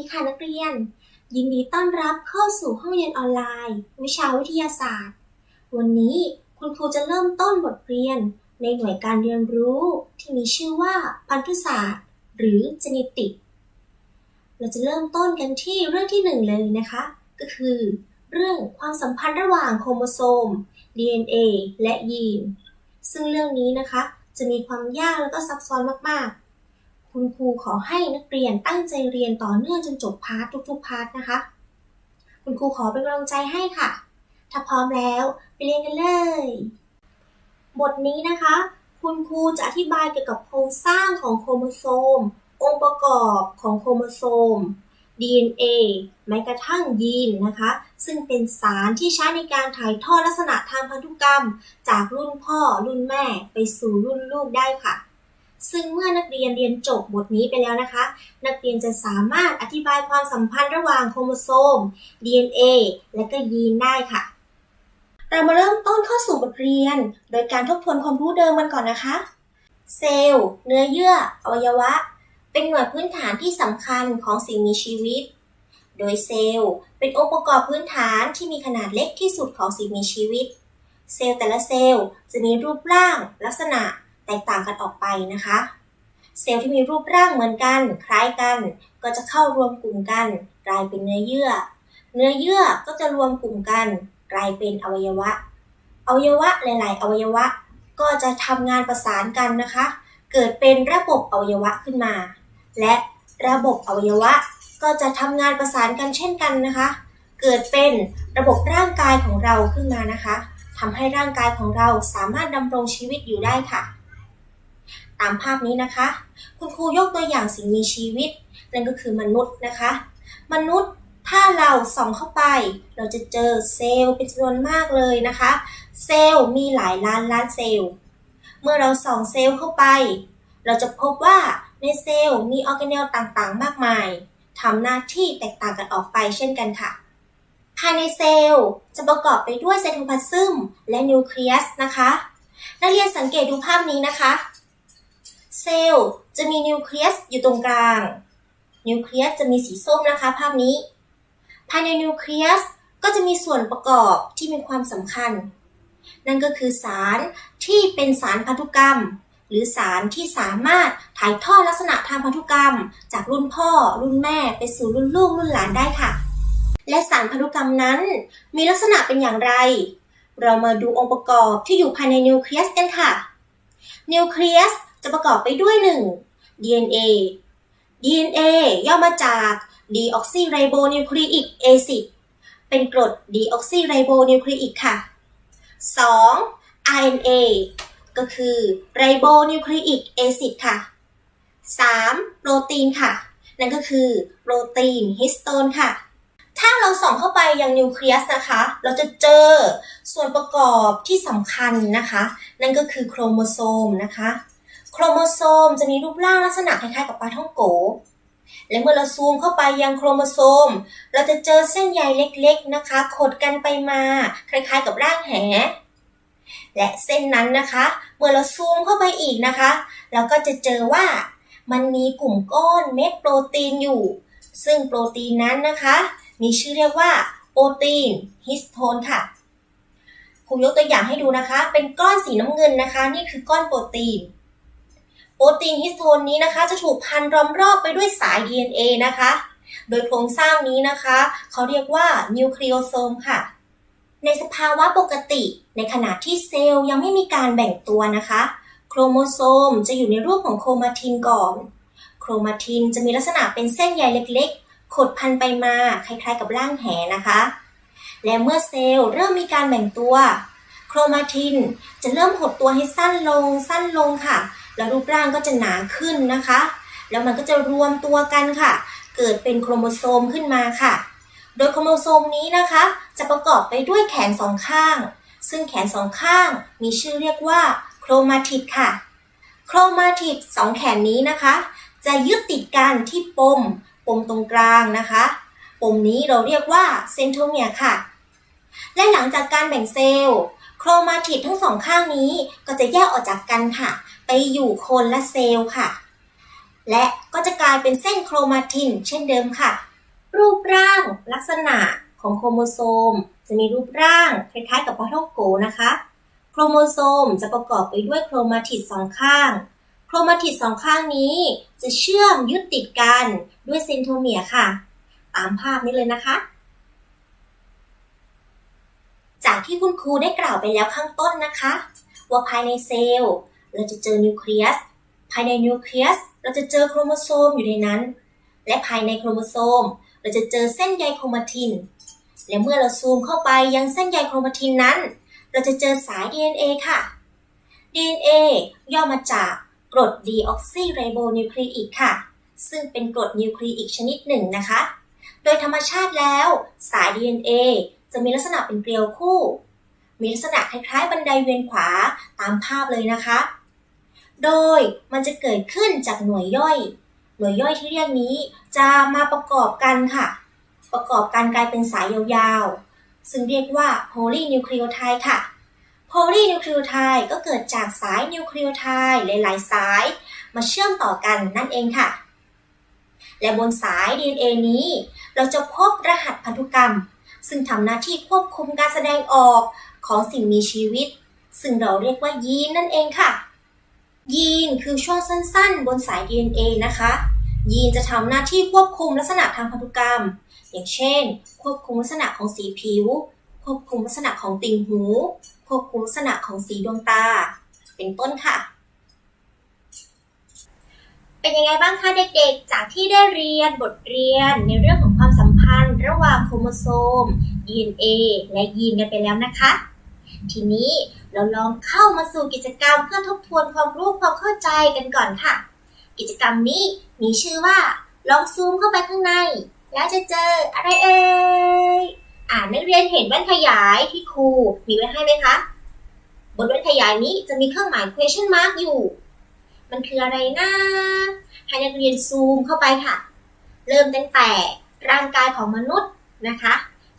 ดีค่ะนักเรียน ยินดีต้อนรับเข้าสู่ห้องเรียนออนไลน์ วิชาวิทยาศาสตร์ วันนี้คุณครูจะเริ่มต้นบทเรียนในหน่วยการเรียนรู้ที่มีชื่อว่าพันธุศาสตร์ หรือ genetic เราจะเริ่มต้นกันที่เรื่องที่หนึ่งเลยนะคะ ก็คือ เรื่องความสัมพันธ์ระหว่างโครโมโซม DNA และยีน ซึ่งเรื่องนี้นะคะจะมีความยากแล้วก็ซับซ้อนมากๆ คุณครูขอให้นักเรียนตั้งใจเรียนต่อเนื่องจนจบพาร์ททุกๆพาร์ทนะคะ คุณครูขอเป็นกำลังใจให้ค่ะ ถ้าพร้อมแล้วไปเรียนกันเลย บทนี้นะคะ คุณครูจะอธิบายเกี่ยวกับโครงสร้างของโครโมโซม องค์ประกอบของโครโมโซม DNA แม้กระทั่งยีนนะคะ ซึ่งเป็นสารที่ใช้ในการถ่ายทอดลักษณะทางพันธุกรรม จากรุ่นพ่อรุ่นแม่ไปสู่รุ่นลูกได้ค่ะ ซึ่งเมื่อนักเรียนเรียนจบบทนี้ไปแล้วนะคะ นักเรียนจะสามารถอธิบายความสัมพันธ์ระหว่างโครโมโซม DNA และก็ยีนได้ค่ะ เรามาเริ่มต้นเข้าสู่บทเรียน โดยการทบทวนความรู้เดิมกันก่อนนะคะ เซลล์ เนื้อเยื่อ อวัยวะ เป็นหน่วยพื้นฐานที่สำคัญของสิ่งมีชีวิต โดยเซลล์ เป็นองค์ประกอบพื้นฐานที่มีขนาดเล็กที่สุดของสิ่งมีชีวิต เซลล์แต่ละเซลล์จะมีรูปร่าง ลักษณะ ตกต่างกันออกไปนะคะ เซลล์ที่มีรูปร่างเหมือนกัน คล้ายกัน ก็จะเข้ารวมกลุ่มกัน กลายเป็นเนื้อเยื่อ เนื้อเยื่อก็จะรวมกลุ่มกัน กลายเป็นอวัยวะ อวัยวะหลาย ๆ อวัยวะ ก็จะทำงานประสานกันนะคะ เกิดเป็นระบบอวัยวะขึ้นมา และระบบอวัยวะก็จะทำงานประสานกันเช่นกันนะคะ เกิดเป็นระบบร่างกายของเราขึ้นมานะคะทำให้ร่างกายของเราสามารถดำรงชีวิตอยู่ได้ค่ะ ตามภาพนี้นะคะ คุณครูยกตัวอย่างสิ่งมีชีวิต นั่นก็คือมนุษย์นะคะ มนุษย์ถ้าเราส่องเข้าไป เราจะเจอเซลล์เป็นจำนวนมากเลยนะคะ เซลล์มีหลายล้านล้านเซลล์ เมื่อเราส่องเซลล์เข้าไป เราจะพบว่าในเซลล์มีออร์แกเนลต่างๆ มากมายทำหน้าที่แตกต่างกันออกไปเช่นกันค่ะ ภายในเซลล์จะประกอบไปด้วยไซโทพลาซึมและนิวเคลียสนะคะ นักเรียนสังเกตดูภาพนี้นะคะ เซลล์จะมีนิวเคลียสอยู่ตรงกลาง นิวเคลียสจะมีสีส้มนะคะ ภาพนี้ ภายในนิวเคลียสก็จะมีส่วนประกอบที่มีความสำคัญ นั่นก็คือสารที่เป็นสารพันธุกรรม หรือสารที่สามารถถ่ายทอดลักษณะทางพันธุกรรม จากรุ่นพ่อ รุ่นแม่ไปสู่รุ่นลูกรุ่นหลานได้ค่ะ และสารพันธุกรรมนั้น มีลักษณะเป็นอย่างไร เรามาดูองค์ประกอบที่อยู่ภายในนิวเคลียสกันค่ะนิวเคลียส จะประกอบไปด้วย 1. DNA DNA ย่อมาจาก deoxyribonucleic acid เป็นกรด deoxyribonucleic ค่ะ 2. RNA ก็คือ ribonucleic acid ค่ะ 3. โปรตีนค่ะ นั่นก็คือโปรตีนฮิสโตนค่ะ ถ้าเราส่องเข้าไปยังนิวเคลียสนะคะ เราจะเจอส่วนประกอบที่สำคัญนะคะ นั่นก็คือโครโมโซมนะคะ โครโมโซมจะมีรูปร่างลักษณะคล้ายๆกับปลาท่องโก และเมื่อเราซูมเข้าไปยังโครโมโซม เราจะเจอเส้นใยเล็กๆนะคะ ขดกันไปมาคล้ายๆกับร่างแห และเส้นนั้นนะคะ เมื่อเราซูมเข้าไปอีกนะคะ เราก็จะเจอว่ามันมีกลุ่มก้อนเม็ดโปรตีนอยู่ ซึ่งโปรตีนนั้นนะคะ มีชื่อเรียกว่าโปรตีนฮิสโตนค่ะครูยกตัวอย่างให้ดูนะคะ เป็นก้อนสีน้ำเงินนะคะ นี่คือก้อนโปรตีน โปรตีนฮิสโตนนี้นะคะ จะถูกพันล้อมรอบไปด้วยสาย DNA นะคะ โดยโครงสร้างนี้นะคะ เขาเรียกว่านิวคลีโอโซมค่ะ ในสภาวะปกติ ในขณะที่เซลล์ยังไม่มีการแบ่งตัวนะคะ โครโมโซมจะอยู่ในรูปของโครมาตินก่อน โครมาตินจะมีลักษณะเป็นเส้นใยเล็กๆ ขดพันไปมาคล้ายๆ กับร่างแหนะคะ และเมื่อเซลล์เริ่มมีการแบ่งตัว โครมาตินจะเริ่มหดตัวให้สั้นลงสั้นลงค่ะ แล้วรูปร่างก็จะหนาขึ้นนะคะ แล้วมันก็จะรวมตัวกันค่ะ เกิดเป็นโครโมโซมขึ้นมาค่ะ โดยโครโมโซมนี้นะคะ จะประกอบไปด้วยแขนสองข้าง ซึ่งแขนสองข้างมีชื่อเรียกว่าโครมาติดค่ะ โครมาติดสองแขนนี้นะคะ จะยึดติดกันที่ปม ปมตรงกลางนะคะ ปมนี้เราเรียกว่าเซนโทเมียค่ะ และหลังจากการแบ่งเซลล์ โครมาติดทั้งสองข้างนี้ก็จะแยกออกจากกันค่ะ ไปอยู่คนละเซลล์ค่ะ และก็จะกลายเป็นเส้นโครมาตินเช่นเดิมค่ะ รูปร่างลักษณะของโครโมโซม จะมีรูปร่างคล้ายๆกับปลาท่องโกนะคะ โครโมโซมจะประกอบไปด้วยโครมาติดสองข้าง โครมาติดสองข้างนี้จะเชื่อมยึดติดกันด้วยเซนโทเมียค่ะ ตามภาพนี้เลยนะคะ จากที่คุณครูได้กล่าวไปแล้วข้างต้นนะคะ ว่าภายในเซลล์เราจะเจอนิวเคลียสภายในนิวเคลียสเราจะเจอโครโมโซมอยู่ในนั้น และภายในโครโมโซม เราจะเจอเส้นใยโครมาติน และเมื่อเราซูมเข้าไปยังเส้นใยโครมาตินนั้น เราจะเจอสาย DNA ค่ะ DNA ย่อมาจากกรดดีออกซิไรโบนิวคลีอิกค่ะ ซึ่งเป็นกรดนิวคลีอิกชนิดหนึ่งนะคะ โดยธรรมชาติแล้วสาย DNA จะมีลักษณะเป็นเกลียวคู่ มีลักษณะคล้ายๆ บันไดเวียนขวาตามภาพเลยนะคะ โดยมันจะเกิดขึ้นจากหน่วยย่อย หน่วยย่อยที่เรียกนี้จะมาประกอบกันค่ะ ประกอบกันกลายเป็นสายยาวๆ ซึ่งเรียกว่าโพลีนิวคลีโอไทด์ค่ะโพลีนิวคลีโอไทด์ก็เกิดจากสายนิวคลีโอไทด์หลายๆ สาย มาเชื่อมต่อกันนั่นเองค่ะ และบนสาย DNA นี้ เราจะพบรหัสพันธุกรรม ซึ่งทำหน้าที่ควบคุมการแสดงออกของสิ่งมีชีวิต ซึ่งเราเรียกว่ายีนนั่นเองค่ะ ยีนคือช่วงสั้นๆ บนสาย DNA นะคะ ยีนจะทำหน้าที่ควบคุมลักษณะทางพันธุกรรม อย่างเช่น ควบคุมลักษณะของสีผิว ควบคุมลักษณะของติ่งหู ควบคุมลักษณะของสีดวงตา เป็นต้นค่ะเป็นยังไงบ้างคะเด็กๆ จากที่ได้เรียนบทเรียนในเรื่องของ ระหว่างโครโมโซม DNA และยีนกันไปแล้วนะคะ ทีนี้เราลองเข้ามาสู่กิจกรรมเพื่อทบทวนความรู้ความเข้าใจกันก่อนค่ะ กิจกรรมนี้มีชื่อว่า ลองซูมเข้าไปข้างใน แล้วจะเจออะไรเอ่ยอ่านักเรียนเห็นแว่นขยายที่ครูมีไว้ให้ไหมคะ บนแว่นขยายนี้จะมีเครื่องหมาย question mark อยู่ มันคืออะไรนะให้นักเรียนซูมเข้าไปค่ะ เริ่มตั้งแต่ ร่างกายของมนุษย์นะคะ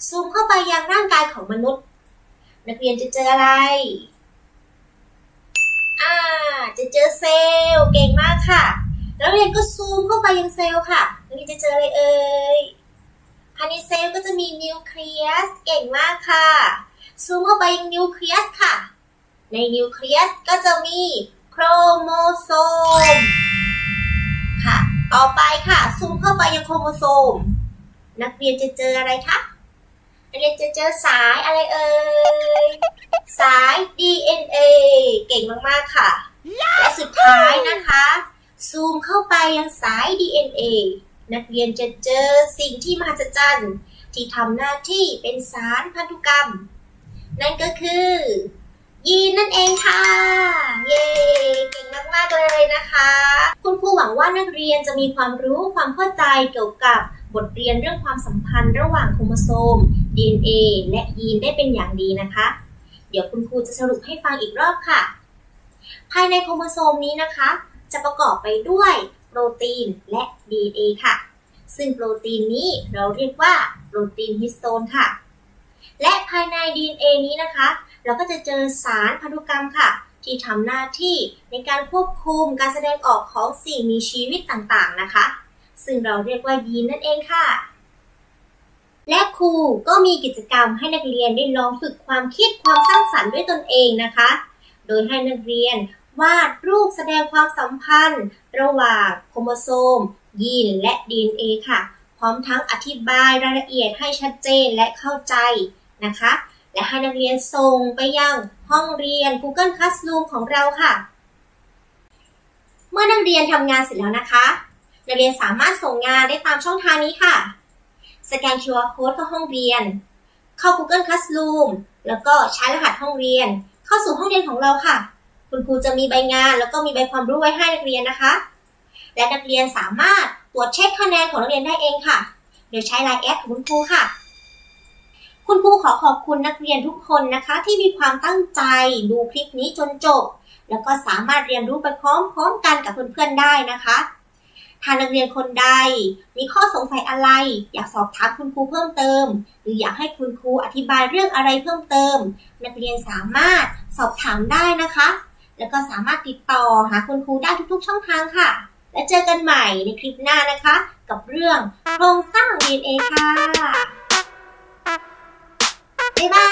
ซูมเข้าไปยังร่างกายของมนุษย์ นักเรียนจะเจออะไร อ่า จะเจอเซลล์เก่งมากค่ะแล้วเรียนก็ซูมเข้าไปยังเซลล์ค่ะ นักเรียนจะเจออะไรเอ่ยภายในเซลล์ก็จะมีนิวเคลียสเก่งมากค่ะ ซูมเข้าไปยังนิวเคลียสค่ะ ในนิวเคลียสก็จะมีโครโมโซม ค่ะ ต่อไปค่ะ ซูมเข้าไปยังโครโมโซม นักเรียนจะเจออะไรคะนักเรียนจะเจอสายอะไรเอ่ย สาย DNA เก่งมากๆค่ะ และสุดท้ายนะคะ ซูมเข้าไปยังสาย DNA นักเรียนจะเจอสิ่งที่มหัศจรรย์ที่ทำหน้าที่เป็นสารพันธุกรรม นั่นก็คือ ยีนนั่นเองค่ะ เย้เก่งมากๆเลยนะคะ คุณครูหวังว่านักเรียนจะมีความรู้ความเข้าใจเกี่ยวกับ บทเรียนเรื่องความสัมพันธ์ระหว่างโครโมโซม DNA และยีนได้เป็นอย่างดีนะคะ เดี๋ยวคุณครูจะสรุปให้ฟังอีกรอบค่ะ ภายในโครโมโซมนี้นะคะ จะประกอบไปด้วยโปรตีนและ DNA ค่ะ ซึ่งโปรตีนนี้เราเรียกว่าโปรตีนฮิสโตนค่ะ และภายใน DNA นี้นะคะ เราก็จะเจอสารพันธุกรรมค่ะ ที่ทำหน้าที่ในการควบคุมการแสดงออกของสิ่งมีชีวิตต่างๆนะคะ ซึ่งเราเรียกว่ายีนนั่นเองค่ะ และครูก็มีกิจกรรมให้นักเรียนได้ลองฝึกความคิดความสร้างสรรค์ด้วยตนเองนะคะ โดยให้นักเรียนวาดรูปแสดงความสัมพันธ์ ระหว่างโครโมโซม ยีนและ DNA ค่ะ พร้อมทั้งอธิบายรายละเอียดให้ชัดเจนและเข้าใจนะคะ และให้นักเรียนส่งไปยังห้องเรียน Google Classroom ของเราค่ะ เมื่อนักเรียนทำงานเสร็จแล้วนะคะ นักเรียนสามารถส่งงานได้ตามช่องทางนี้ค่ะ สแกน QR Code เข้าห้องเรียน เข้า Google Classroom แล้วก็ใช้รหัสห้องเรียน เข้าสู่ห้องเรียนของเราค่ะ คุณครูจะมีใบงานแล้วก็มีใบความรู้ไว้ให้นักเรียนนะคะ และนักเรียนสามารถตรวจเช็คคะแนนของนักเรียนได้เองค่ะ โดยใช้ไลน์แอดของคุณครูค่ะคุณครูขอขอบคุณนักเรียนทุกคนนะคะ ที่มีความตั้งใจดูคลิปนี้จนจบ แล้วก็สามารถเรียนรู้ไปพร้อมๆกันกับเพื่อนๆได้นะคะ หากนักเรียนคนใด มีข้อสงสัยอะไร อยากสอบถามคุณครูเพิ่มเติม หรืออยากให้คุณครูอธิบายเรื่องอะไรเพิ่มเติม นักเรียนสามารถสอบถามได้นะคะ แล้วก็สามารถติดต่อหาคุณครูได้ทุกๆ ช่องทางค่ะ และเจอกันใหม่ในคลิปหน้านะคะ กับเรื่องโครงสร้าง DNA ค่ะ บ๊ายบา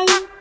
ย